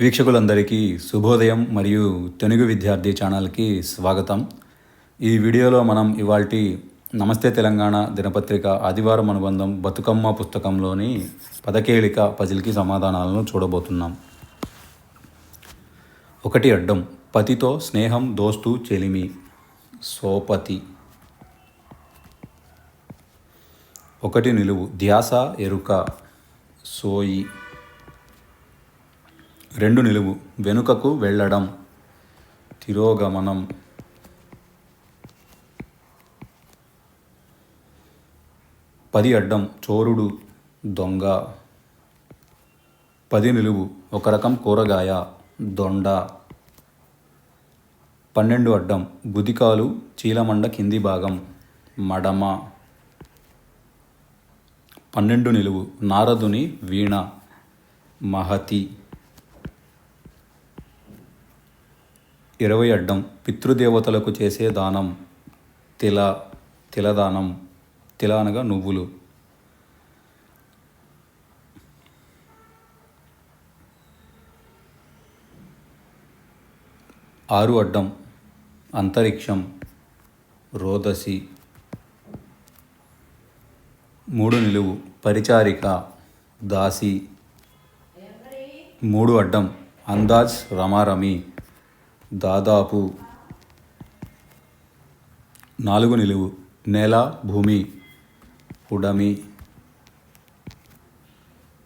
వీక్షకులందరికీ శుభోదయం మరియు తెలుగు విద్యార్థి ఛానల్కి స్వాగతం. ఈ వీడియోలో మనం ఇవాల్టి నమస్తే తెలంగాణ దినపత్రిక ఆదివారం అనుబంధం బతుకమ్మ పుస్తకంలోని పదకేళిక పజిల్కి సమాధానాలను చూడబోతున్నాం. ఒకటి అడ్డం పతితో స్నేహం దోస్తు చెలిమి సోపతి. ఒకటి నిలువు ధ్యాస ఎరుక సోయి. రెండు నిలువు వెనుకకు వెళ్ళడం తిరోగమనం. పది అడ్డం చోరుడు దొంగ. పది నిలువు ఒక రకం కూరగాయ దొండ. పన్నెండు అడ్డం గుదికాలు చీలమండ కింది భాగం మడమ. పన్నెండు నిలువు నారదుని వీణ మహతి. ఇరవై అడ్డం పితృదేవతలకు చేసే దానం తిల తిలదానం తిల అనగా నువ్వులు. ఆరు అడ్డం అంతరిక్షం రోదసి. మూడు నిలువు పరిచారిక దాసి. మూడు అడ్డం అందాజ్ రమారమి. దాదాపు నాలుగు నిలువు. నేల భూమి ఉడమి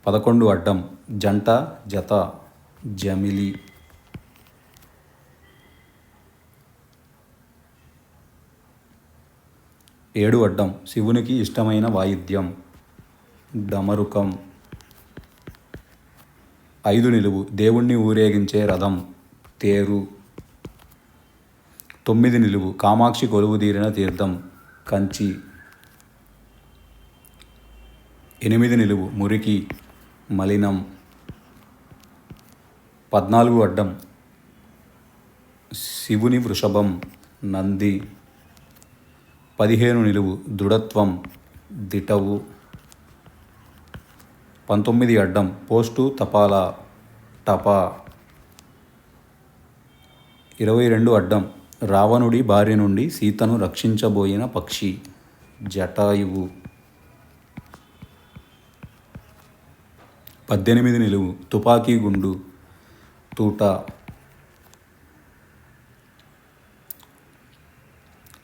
పదకొండు అడ్డం. జంట జత జమిలి. ఏడు అడ్డం. శివునికి ఇష్టమైన వాయిద్యం. డమరుకం. ఐదు నిలువు. దేవుణ్ణి ఊరేగించే రథం. తేరు. తొమ్మిది నిలువు. కామాక్షి కొలువుదీరిన తీర్థం కంచి. ఎనిమిది నిలువు. మురికి మలినం. పద్నాలుగు అడ్డం. శివుని వృషభం నంది. పదిహేను నిలువు. దృఢత్వం దిటవు. పంతొమ్మిది అడ్డం. పోస్టు తపాలా టపా. ఇరవై రెండు అడ్డం. రావణుడి భార్య నుండి సీతను రక్షించబోయిన పక్షి జటాయువు. పద్దెనిమిది నిలువు తుపాకీ గుండు తూట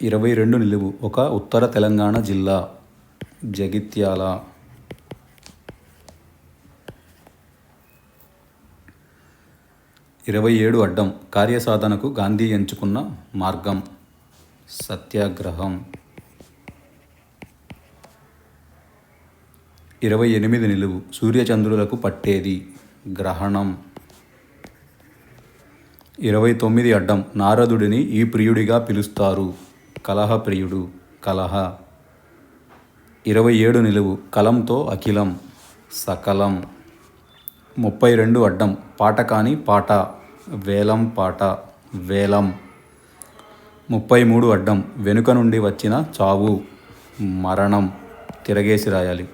ఇరవై రెండు నిలువు ఒక ఉత్తర తెలంగాణ జిల్లా జగిత్యాల. ఇరవై ఏడు అడ్డం కార్యసాధనకు గాంధీ ఎంచుకున్న మార్గం. సత్యాగ్రహం. ఇరవై ఎనిమిది నిలువు సూర్యచంద్రులకు పట్టేది గ్రహణం. ఇరవై తొమ్మిది అడ్డం నారదుడిని ఈ ప్రియుడిగా పిలుస్తారు. కలహ ప్రియుడు కలహ. ఇరవై ఏడు నిలువు కలంతో అఖిలం సకలం. ముప్పై రెండు అడ్డం. పాట కాని పాట. వేలం పాట. వేలం. ముప్పై మూడు అడ్డం. వెనుక నుండి వచ్చిన చావు. మరణం. తిరగేసి రాయాలి.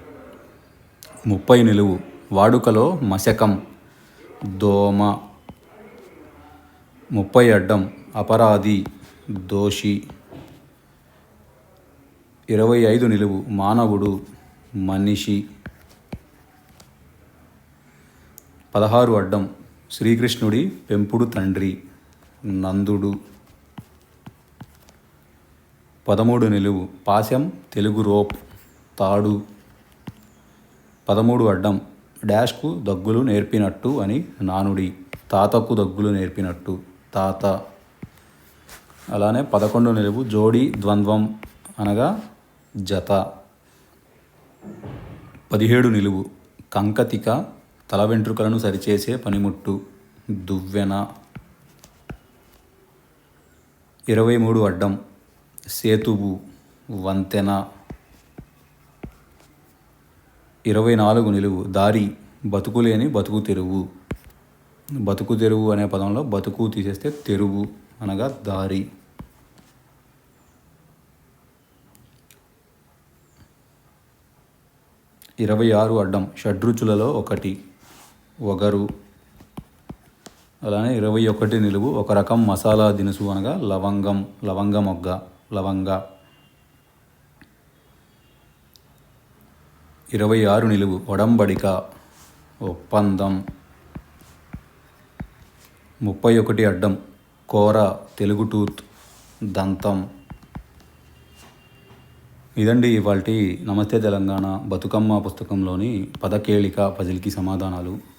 ముప్పై నిలువు. వాడుకలో మశకం. దోమ. ముప్పై అడ్డం. అపరాధి. దోషి. ఇరవై ఐదు నిలువు. మానవుడు. మనిషి. పదహారు అడ్డం శ్రీకృష్ణుడి పెంపుడు తండ్రి నందుడు. పదమూడు నిలువు పాశం తెలుగు రోప్ తాడు. పదమూడు అడ్డం డాష్కు దగ్గులు నేర్పినట్టు అని నానుడి తాతకు దగ్గులు నేర్పినట్టు తాత. అలానే పదకొండు నిలువు జోడి ద్వంద్వం అనగా జత. పదిహేడు నిలువు కంకతిక తల వెంట్రుకలను సరిచేసే పనిముట్టు. దువ్వెన. ఇరవై మూడు అడ్డం. సేతువు. వంతెన. ఇరవై నాలుగు నిలువు. దారి. బతుకులేని బతుకు తెరువు. బతుకు తెరువు అనే పదంలో బతుకు తీసేస్తే తెరువు అనగా దారి. ఇరవై ఆరు అడ్డం. షడ్రుచులలో ఒకటి. ఒగరు అలానే ఇరవై ఒకటి నిలువు ఒక రకం మసాలా దినుసు అనగా లవంగం లవంగ మొగ్గ లవంగ. ఇరవై ఆరు నిలువు ఒడంబడిక ఒప్పందం. ముప్పై ఒకటి అడ్డం కోర తెలుగు టూత్ దంతం. ఇదండి ఇవాళ నమస్తే తెలంగాణ బతుకమ్మ పుస్తకంలోని పదకేళిక పజిల్కి సమాధానాలు.